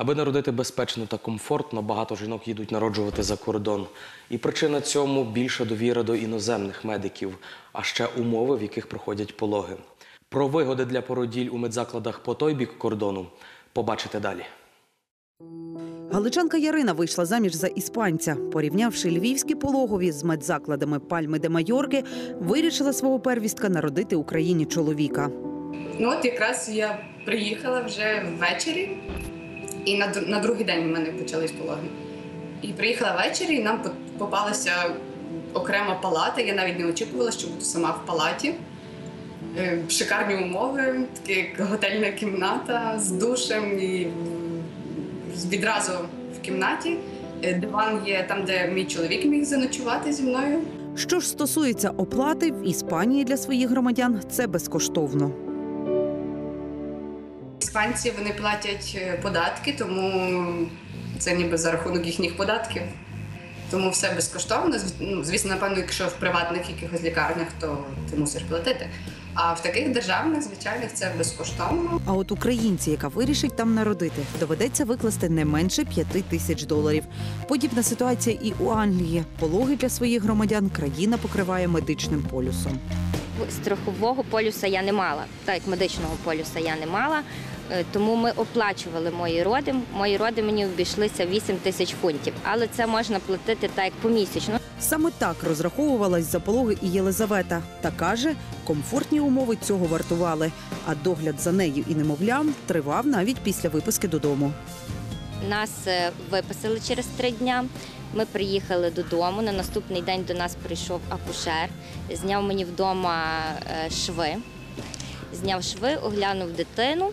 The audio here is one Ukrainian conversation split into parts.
Аби народити безпечно та комфортно, багато жінок їдуть народжувати за кордон. І причина цьому більша довіра до іноземних медиків, а ще умови, в яких проходять пологи. Про вигоди для породіль у медзакладах по той бік кордону побачите далі. Галичанка Ярина вийшла заміж за іспанця. Порівнявши львівські пологові з медзакладами Пальми де Майорки, вирішила свого первістка народити Україні чоловіка. Ну от якраз я приїхала вже ввечері, і на, на другий день в мене почались пологи. І приїхала ввечері, і нам по- попалася окрема палата. Я навіть не очікувала, що буду сама в палаті. Е, Шикарні умови, така готельна кімната з душем і відразу в кімнаті. Е, Диван є там, де мій чоловік міг заночувати зі мною. Що ж стосується оплати в Іспанії для своїх громадян, це безкоштовно. Іспанці вони платять е, податки, тому це ніби за рахунок їхніх податків. Тому все безкоштовно. Ну, звісно, напевно, якщо в приватних якихось лікарнях, то ти мусиш платити. А в таких державних, звичайних, це безкоштовно. А от українці, яка вирішить там народити, доведеться викласти не менше п'яти тисяч доларів. Подібна ситуація і у Англії. Пологи для своїх громадян країна покриває медичним полюсом. Страхового полюса я не мала, так як медичного полюса я не мала. Е, Тому ми оплачували мої роди. Мої роди мені обійшлися 8 тисяч фунтів, але це можна платити так як помісячно. Саме так розраховувалась за пологи і Єлизавета. Та каже, комфортні умови цього вартували. А догляд за нею і немовлям тривав навіть після виписки додому. Нас е, виписали через три дня. Ми приїхали додому. На наступний день до нас прийшов акушер, зняв мені вдома е, шви, зняв шви, оглянув дитину.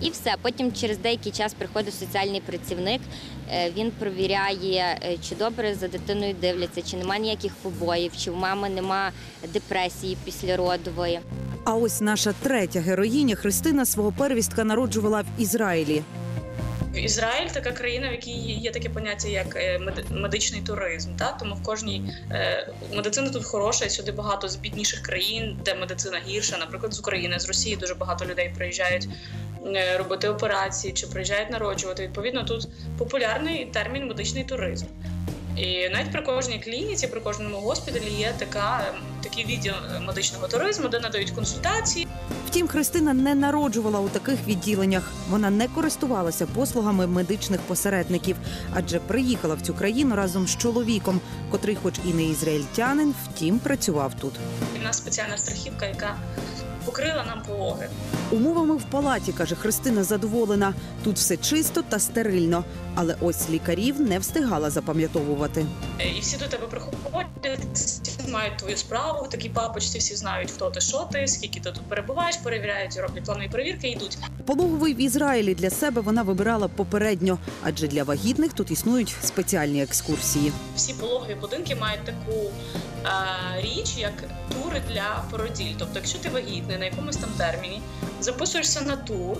І все. Потім через деякий час приходить соціальний працівник. Е, Він провіряє, е, чи добре за дитиною дивляться, чи немає ніяких побоїв, чи в мами нема депресії післяродової. А ось наша третя героїня Христина свого первістка народжувала в Ізраїлі. Ізраїль така країна, в якій є таке поняття як е, медичний туризм. Та? Тому в кожній е, медицина тут хороша, і сюди багато з бідніших країн, де медицина гірша, наприклад, з України, з Росії дуже багато людей приїжджають е, робити операції чи приїжджають народжувати. Відповідно, тут популярний термін медичний туризм. І навіть при кожній клініці, при кожному госпіталі є така, е, такий відділ медичного туризму, де надають консультації. Втім, Христина не народжувала у таких відділеннях. Вона не користувалася послугами медичних посередників, адже приїхала в цю країну разом з чоловіком, котрий, хоч і не ізраїльтянин, втім працював тут. У нас спеціальна страхівка, яка покрила нам пологи. Умовами в палаті, каже Христина, задоволена. Тут все чисто та стерильно. Але ось лікарів не встигала запам'ятовувати. Е, І всі до тебе приходять, всі мають твою справу, Такі папочці всі знають, хто ти, що ти, скільки ти тут перебуваєш, перевіряють, роблять планові перевірки і йдуть. Пологовий в Ізраїлі для себе вона вибирала попередньо, адже для вагітних тут існують спеціальні екскурсії. Всі пологові будинки мають таку е, річ, як тури для породіль. Тобто, якщо ти вагітний на якомусь там терміні, записуєшся на тур.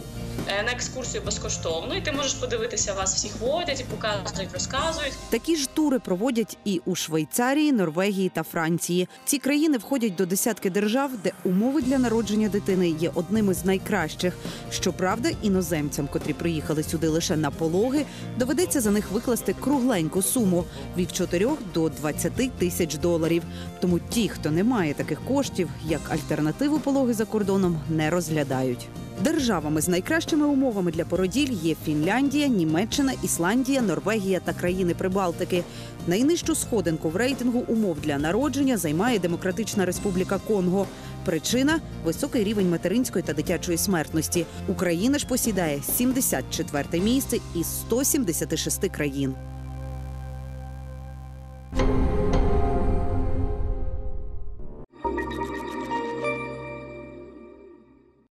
е, На екскурсію безкоштовно, і ти можеш подивитися, вас всіх водять показують, розказують. Такі ж тури проводять і у Швейцарії, Норвегії та Франції. Ці країни входять до десятки держав, де умови для народження дитини є одними з найкращих. Щоправда, іноземцям, котрі приїхали сюди лише на пологи, доведеться за них викласти кругленьку суму від 4 до 20 тисяч доларів. Тому ті, хто не має таких коштів, як альтернативу пологи за кордоном, не розглядають. Державами з найкращими умовами для породіль є Фінляндія, Німеччина, Ісландія, Норвегія та країни Прибалтики. Найнижчу сходинку в рейтингу умов для народження займає Демократична Республіка Конго. Причина високий рівень материнської та дитячої смертності. Україна ж посідає 74 місце із 176 країн.